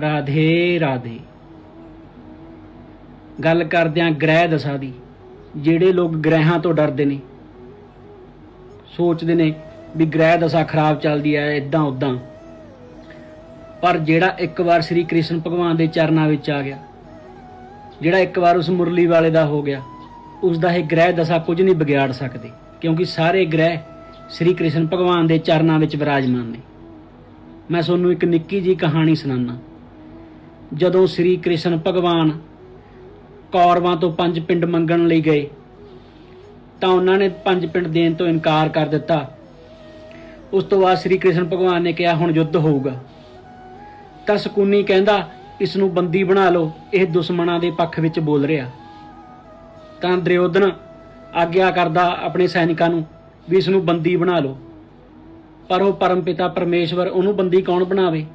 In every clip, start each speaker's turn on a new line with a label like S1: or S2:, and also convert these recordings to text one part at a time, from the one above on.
S1: ਰਾਧੇ ਰਾਧੇ। ਗੱਲ ਕਰਦੇ ਆਂ ਗ੍ਰਹਿ ਦਸ਼ਾ ਦੀ, ਜਿਹੜੇ ਲੋਕ ਗ੍ਰਹਿਾਂ ਤੋਂ ਡਰਦੇ ਨੇ। ਸੋਚਦੇ ਨੇ ਵੀ ਗ੍ਰਹਿ ਦਸ਼ਾ ਖਰਾਬ ਚੱਲਦੀ ਹੈ ਇਦਾਂ ਉਦਾਂ ਪਰ ਜਿਹੜਾ ਇੱਕ ਵਾਰ ਸ੍ਰੀ ਕ੍ਰਿਸ਼ਨ ਭਗਵਾਨ ਦੇ ਚਰਨਾਂ ਵਿੱਚ ਆ ਗਿਆ, ਜਿਹੜਾ ਇੱਕ ਵਾਰ ਉਸ ਮੁਰਲੀ ਵਾਲੇ ਦਾ ਹੋ ਗਿਆ ਉਸ ਦਾ ਇਹ ਗ੍ਰਹਿ ਦਸ਼ਾ ਕੁਝ ਨਹੀਂ ਵਿਗਾੜ ਸਕਦੇ, ਕਿਉਂਕਿ ਸਾਰੇ ਗ੍ਰਹਿ ਸ੍ਰੀ ਕ੍ਰਿਸ਼ਨ ਭਗਵਾਨ ਦੇ ਚਰਨਾਂ ਵਿੱਚ ਵਿਰਾਜਮਾਨ ਨੇ। ਮੈਂ ਤੁਹਾਨੂੰ ਇੱਕ ਨਿੱਕੀ ਜੀ ਕਹਾਣੀ ਸੁਣਾਉਣਾ ਜਦੋਂ ਸ੍ਰੀ ਕ੍ਰਿਸ਼ਨ ਭਗਵਾਨ ਕੌਰਵਾਂ ਤੋਂ ਪੰਜ ਪਿੰਡ ਮੰਗਣ ਲਈ ਗਏ, ਤਾਂ ਉਹਨਾਂ ਨੇ ਪੰਜ ਪਿੰਡ ਦੇਣ ਤੋਂ ਇਨਕਾਰ ਕਰ ਦਿੱਤਾ। ਉਸ ਤੋਂ ਬਾਅਦ ਸ੍ਰੀ ਕ੍ਰਿਸ਼ਨ ਭਗਵਾਨ ਨੇ ਕਿਹਾ, ਹੁਣ ਯੁੱਧ ਹੋਊਗਾ। ਤਾਂ ਸਕੂਨੀ ਕਹਿੰਦਾ, ਇਸ ਨੂੰ ਬੰਦੀ ਬਣਾ ਲਓ। ਇਹ ਦੁਸ਼ਮਣਾਂ ਦੇ ਪੱਖ ਵਿੱਚ ਬੋਲ ਰਿਹਾ। ਤਾਂ ਦਰਯੋਧਨ ਆਗਿਆ ਕਰਦਾ ਆਪਣੇ ਸੈਨਿਕਾਂ ਨੂੰ ਵੀ ਇਸ ਨੂੰ ਬੰਦੀ ਬਣਾ ਲਓ। ਪਰ ਉਹ ਪਰਮਪਿਤਾ ਪਰਮੇਸ਼ਵਰ ਉਹਨੂੰ ਬੰਦੀ ਕੌਣ ਬਣਾਵੇ?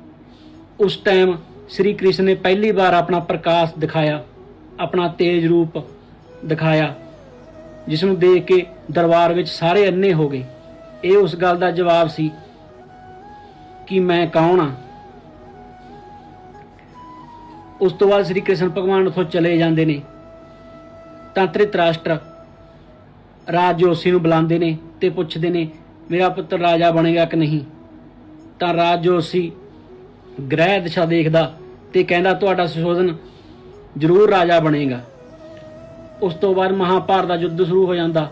S1: ਉਸ ਟਾਈਮ ਸ੍ਰੀ ਕ੍ਰਿਸ਼ਨ ਨੇ ਪਹਿਲੀ ਵਾਰ ਆਪਣਾ ਪ੍ਰਕਾਸ਼ ਦਿਖਾਇਆ, ਆਪਣਾ ਤੇਜ ਰੂਪ ਦਿਖਾਇਆ ਜਿਸ ਨੂੰ ਦੇਖ ਕੇ ਦਰਬਾਰ ਵਿੱਚ ਸਾਰੇ ਅੰਨੇ ਹੋ ਗਏ। ਇਹ ਉਸ ਗੱਲ ਦਾ ਜਵਾਬ ਸੀ ਕਿ ਮੈਂ ਕੌਣ ਆ? ਉਸ ਤੋਂ ਬਾਅਦ ਸ੍ਰੀ ਕ੍ਰਿਸ਼ਨ ਭਗਵਾਨ ਉੱਥੋਂ ਚਲੇ ਜਾਂਦੇ ਨੇ। ਤਾਂ ਧ੍ਰਿਤਰਾਸ਼ਟਰ ਰਾਜ ਜੋਸ਼ੀ ਨੂੰ ਬੁਲਾਉਂਦੇ ਨੇ ਤੇ ਪੁੱਛਦੇ ਨੇ, ਮੇਰਾ ਪੁੱਤਰ ਰਾਜਾ ਬਣੇਗਾ ਕਿ ਨਹੀਂ? ਤਾਂ ਰਾਜ ਜੋਸ਼ੀ ਗ੍ਰਹਿ ਦਿਸ਼ਾ ਦੇਖਦਾ ਤੇ ਕਹਿੰਦਾ ਤੁਹਾਡਾ ਸੁਸ਼ੋਧਨ ਜ਼ਰੂਰ ਰਾਜਾ ਬਣੇਗਾ। ਉਸ ਤੋਂ ਬਾਅਦ ਮਹਾਭਾਰਤ ਦਾ ਯੁੱਧ ਸ਼ੁਰੂ ਹੋ ਜਾਂਦਾ।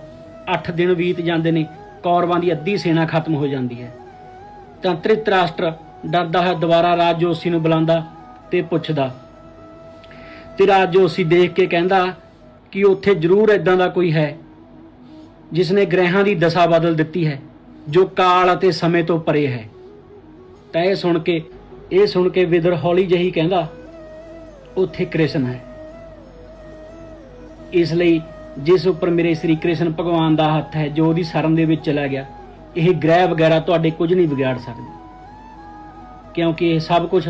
S1: 8 ਦਿਨ ਬੀਤ ਜਾਂਦੇ ਨੇ, ਕੌਰਵਾਂ ਦੀ ਅੱਧੀ ਸੈਨਾ ਖਤਮ ਹੋ ਜਾਂਦੀ ਹੈ। ਤਾਂ ਧ੍ਰਿਤਰਾਸ਼ਟਰ ਡਰਦਾ ਹੈ ਦੁਬਾਰਾ ਰਾਜ ਜੋਸ਼ੀ ਨੂੰ ਬੁਲਾਉਂਦਾ ਤੇ ਪੁੱਛਦਾ। ਤੇ ਰਾਜ ਜੋਸ਼ੀ ਦੇਖ ਕੇ ਕਹਿੰਦਾ ਕਿ ਉੱਥੇ ਜ਼ਰੂਰ ਇਦਾਂ ਦਾ ਕੋਈ ਹੈ ਜਿਸ ਨੇ ਗ੍ਰਹਿਾਂ ਦੀ ਦਸ਼ਾ ਬਦਲ ਦਿੱਤੀ ਹੈ, ਜੋ ਕਾਲ ਅਤੇ ਸਮੇਂ ਤੋਂ ਪਰੇ ਹੈ। ਤਾਂ ਇਹ ਸੁਣ ਕੇ ਇਹ ਸੁਣ ਕੇ ਵਿਦਰ ਹੌਲੀ ਜਹੀ ਕਹਿੰਦਾ ਉੱਥੇ ਕ੍ਰਿਸ਼ਨ ਹੈ ਇਸ ਲਈ ਜਿਸ ਉੱਪਰ ਮੇਰੇ ਸ੍ਰੀ ਕ੍ਰਿਸ਼ਨ ਭਗਵਾਨ ਦਾ ਹੱਥ ਹੈ ਜੋ ਉਹਦੀ ਸ਼ਰਨ ਦੇ ਵਿੱਚ ਚਲਾ ਗਿਆ ਇਹ ਗ੍ਰਹਿ ਵਗੈਰਾ ਤੁਹਾਡੇ ਕੁਝ ਨਹੀਂ ਵਿਗਾੜ ਸਕਦੇ ਕਿਉਂਕਿ ਇਹ ਸਭ ਕੁਝ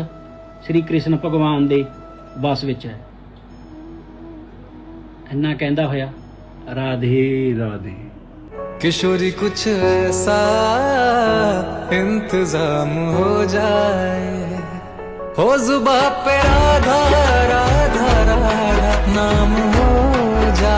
S1: ਸ੍ਰੀ ਕ੍ਰਿਸ਼ਨ ਭਗਵਾਨ ਦੇ ਬਸ ਵਿੱਚ ਹੈ ਇੰਨਾ ਕਹਿੰਦਾ ਹੋਇਆ ਰਾਧੇ ਰਾਧੇ
S2: किशोरी कुछ ऐसा इंतजाम हो जाए हो जुबा पे राधा राधा राधा नाम हो जा